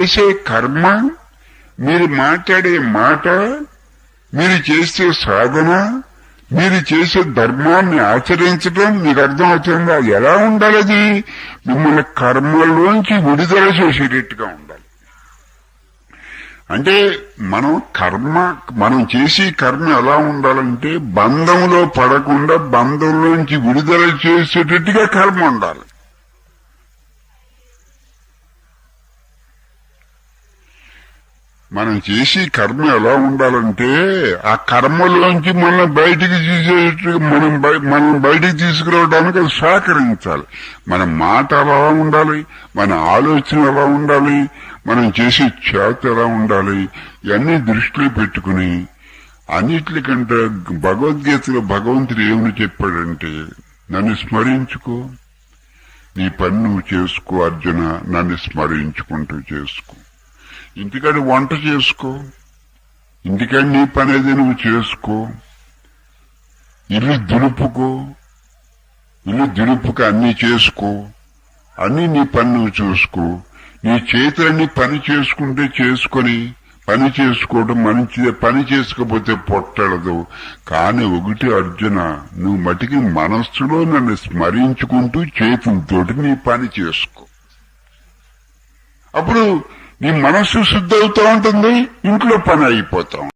చేసే కర్మ మీరు మాట్లాడే మాట మీరు చేసే సాధన మీరు చేసే ధర్మాన్ని ఆచరించడం మీకు అర్థమవుతుందా? అది ఎలా ఉండాలి అది మిమ్మల్ని కర్మలోంచి విడుదల చేసేటట్టుగా ఉండాలి. అంటే మనం కర్మ మనం చేసే కర్మ ఎలా ఉండాలంటే బంధంలో పడకుండా బంధంలోంచి విడుదల చేసేటట్టుగా కర్మ ఉండాలి. మనం చేసే కర్మ ఎలా ఉండాలంటే ఆ కర్మలోంచి మనం బయటికి తీసేటట్టుగా మనం బయ- మనం బయటికి తీసుకురావడానికి అది సహకరించాలి. మన మాట ఎలా ఉండాలి? మన ఆలోచన ఎలా ఉండాలి? మనం చేసే చేత ఎలా ఉండాలి? ఇవన్నీ దృష్టిలో పెట్టుకుని అన్నిటికంటే భగవద్గీతలో భగవంతుడు ఏమని చెప్పాడంటే నన్ను స్మరించుకో. నీ పని నువ్వు చేసుకో అర్జున నన్ను స్మరించుకుంటూ చేసుకో. ఇంటికాడ వంట చేసుకో. ఇంటికాడ నీ పని ఏదో నువ్వు చేసుకో. ఇల్లు దులుపుకో. ఇల్లు దులుపుక అన్ని చేసుకో. అన్ని నీ పని నువ్వు చూసుకో. నీ చేతులన్నీ పని చేసుకుంటే చేసుకొని పని చేసుకోవడం మంచిదే. పని చేసుకోకపోతే పొట్టడదు. కానీ ఒకటి అర్జున నువ్వు మటికి మనస్సులో నన్ను స్మరించుకుంటూ చేతులతోటి నీ పని చేసుకో. అప్పుడు నీ మనస్సు శుద్ధి అవుతూ ఉంటుంది ఇంట్లో పని అయిపోతాం.